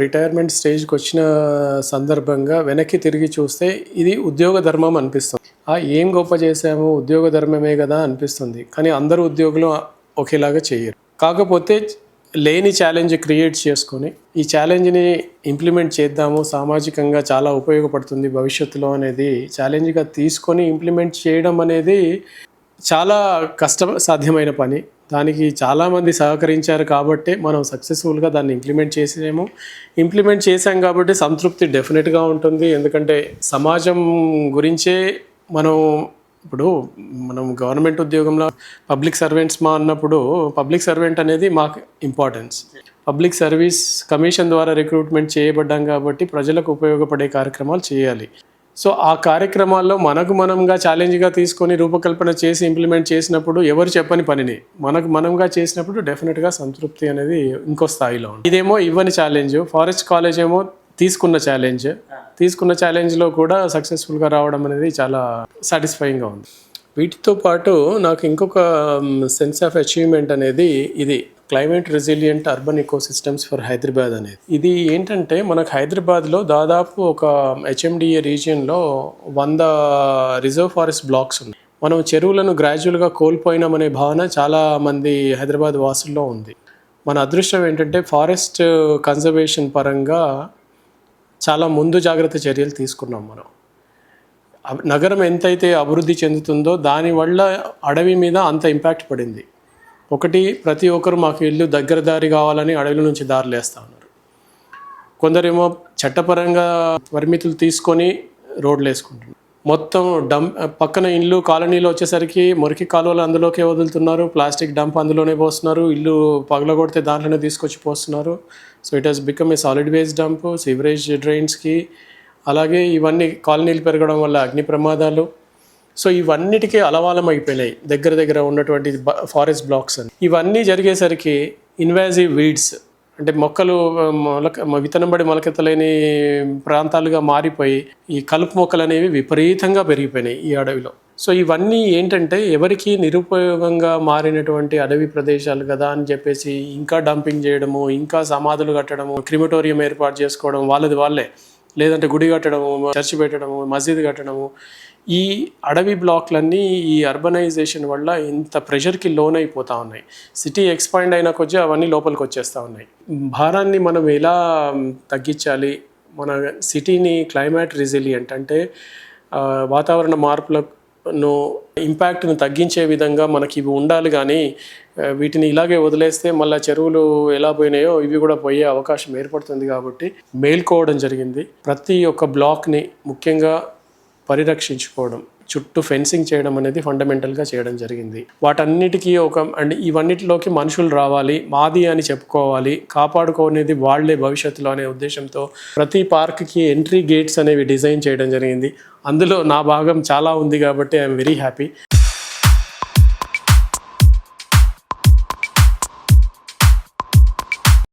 Retirement స్టేజ్కి వచ్చిన సందర్భంగా వెనక్కి తిరిగి చూస్తే ఇది ఉద్యోగ ధర్మం అనిపిస్తుంది. ఆ ఏం గొప్ప చేశాము ఉద్యోగ ధర్మమే కదా అనిపిస్తుంది. కానీ అందరు ఉద్యోగులు ఒకేలాగా చేయరు. కాకపోతే లేని ఛాలెంజ్ క్రియేట్ చేసుకొని ఈ ఛాలెంజ్ని ఇంప్లిమెంట్ చేద్దాము సామాజికంగా చాలా ఉపయోగపడుతుంది భవిష్యత్తులో అనేది ఛాలెంజ్గా తీసుకొని ఇంప్లిమెంట్ చేయడం అనేది చాలా కష్టం సాధ్యమైన పని. దానికి చాలామంది సహకరించారు కాబట్టి మనం సక్సెస్ఫుల్గా దాన్ని ఇంప్లిమెంట్ చేసాము ఇంప్లిమెంట్ చేసాం కాబట్టి సంతృప్తి డెఫినెట్గా ఉంటుంది. ఎందుకంటే సమాజం గురించే మనం ఇప్పుడు మనం గవర్నమెంట్ ఉద్యోగంలో పబ్లిక్ సర్వెంట్స్ మా అన్నప్పుడు పబ్లిక్ సర్వెంట్ అనేది మాకు ఇంపార్టెన్స్ పబ్లిక్ సర్వీస్ కమిషన్ ద్వారా రిక్రూట్మెంట్ చేయబడ్డాం కాబట్టి ప్రజలకు ఉపయోగపడే కార్యక్రమాలు చేయాలి. సో ఆ కార్యక్రమాల్లో మనకు మనంగా ఛాలెంజ్గా తీసుకొని రూపకల్పన చేసి ఇంప్లిమెంట్ చేసినప్పుడు ఎవరు చెప్పని పనిని మనకు మనంగా చేసినప్పుడు డెఫినెట్గా సంతృప్తి అనేది ఇంకో స్థాయిలో ఉంది ఇదేమో ఇవ్వని ఛాలెంజ్ ఫారెస్ట్ కాలేజ్ ఏమో తీసుకున్న ఛాలెంజ్ తీసుకున్న ఛాలెంజ్లో కూడా సక్సెస్ఫుల్గా రావడం అనేది చాలా సాటిస్ఫైయింగ్గా ఉంది. వీటితో పాటు నాకు ఇంకొక సెన్స్ ఆఫ్ అచీవ్మెంట్ అనేది ఇది. Climate resilient urban ecosystems for Hyderabad అనేది. ఇది ఏంటంటే మనకు హైదరాబాద్లో దాదాపు ఒక హెచ్ఎండిఏ రీజియన్లో వంద రిజర్వ్ ఫారెస్ట్ బ్లాక్స్ ఉన్నాయి. మనం చెరువులను గ్రాడ్యువల్గా కోల్పోయినామనే భావన చాలా మంది హైదరాబాద్ వాసుల్లో ఉంది. మన అదృష్టం ఏంటంటే ఫారెస్ట్ కన్జర్వేషన్ పరంగా చాలా ముందు జాగ్రత్త చర్యలు తీసుకున్నాం మనం. నగరం ఎంతైతే అభివృద్ధి చెందుతుందో దానివల్ల అడవి మీద అంత ఇంపాక్ట్ పడింది. ఒకటి ప్రతి ఒక్కరు మాకు ఇల్లు దగ్గర దారి కావాలని అడవుల నుంచి దారులు వేస్తూ ఉన్నారు. కొందరేమో చట్టపరంగా పరిమితులు తీసుకొని రోడ్లు వేసుకుంటున్నారు. మొత్తం డంప్ పక్కన ఇల్లు కాలనీలు వచ్చేసరికి మురికి కాలువలు అందులోకే వదులుతున్నారు. ప్లాస్టిక్ డంప్ అందులోనే పోస్తున్నారు. ఇల్లు పగలగొడితే దాంట్లోనే తీసుకొచ్చి పోస్తున్నారు. So it has become a solid waste dump sewerage డ్రైన్స్కి. అలాగే ఇవన్నీ కాలనీలు పెరగడం వల్ల అగ్ని ప్రమాదాలు సో ఇవన్నిటికీ అలవాలం అయిపోయినాయి దగ్గర దగ్గర ఉన్నటువంటి ఫారెస్ట్ బ్లాక్స్ అని. ఇవన్నీ జరిగేసరికి ఇన్వాజివ్ వీడ్స్ అంటే మొక్కలు మొలక విత్తనం పడి మొలకెత్తలేని ప్రాంతాలుగా మారిపోయి ఈ కలుపు మొక్కలు అనేవి విపరీతంగా పెరిగిపోయినాయి ఈ అడవిలో. సో ఇవన్నీ ఏంటంటే ఎవరికి నిరుపయోగంగా మారినటువంటి అడవి ప్రదేశాలు కదా అని చెప్పేసి ఇంకా డంపింగ్ చేయడము ఇంకా సమాధులు కట్టడము క్రిమిటోరియం ఏర్పాటు చేసుకోవడం వాళ్ళది వాళ్ళే. లేదంటే గుడి కట్టడము చర్చి పెట్టడము మసీద్ కట్టడము ఈ అడవి బ్లాక్లన్నీ ఈ అర్బనైజేషన్ వల్ల ఇంత ప్రెషర్కి లోన్ అయిపోతూ ఉన్నాయి. సిటీ ఎక్స్పాండ్ అయినా కొద్దీ అవన్నీ లోపలికి వచ్చేస్తూ ఉన్నాయి. భారాన్ని మనం ఎలా తగ్గించాలి? మన సిటీని క్లైమేట్ రిజిలియంట్ అంటే వాతావరణ మార్పులకు ను ఇంపాక్ట్ను తగ్గించే విధంగా మనకి ఇవి ఉండాలి కానీ వీటిని ఇలాగే వదిలేస్తే మళ్ళీ చెరువులు ఎలా పోయినాయో ఇవి కూడా పోయే అవకాశం ఏర్పడుతుంది కాబట్టి మేల్కోవడం జరిగింది. ప్రతి ఒక్క బ్లాక్ని ముఖ్యంగా పరిరక్షించుకోవడం. చుట్టూ ఫెన్సింగ్ చేయడం అనేది ఫండమెంటల్గా చేయడం జరిగింది. వాటన్నిటికీ ఒక అండ్ ఇవన్నిటిలోకి మనుషులు రావాలి మాది అని చెప్పుకోవాలి కాపాడుకోనేది వాళ్ళే భవిష్యత్తులో అనే ఉద్దేశంతో ప్రతి పార్క్కి ఎంట్రీ గేట్స్ అనేవి డిజైన్ చేయడం జరిగింది. అందులో నా భాగం చాలా ఉంది కాబట్టి ఐఎమ్ వెరీ హ్యాపీ.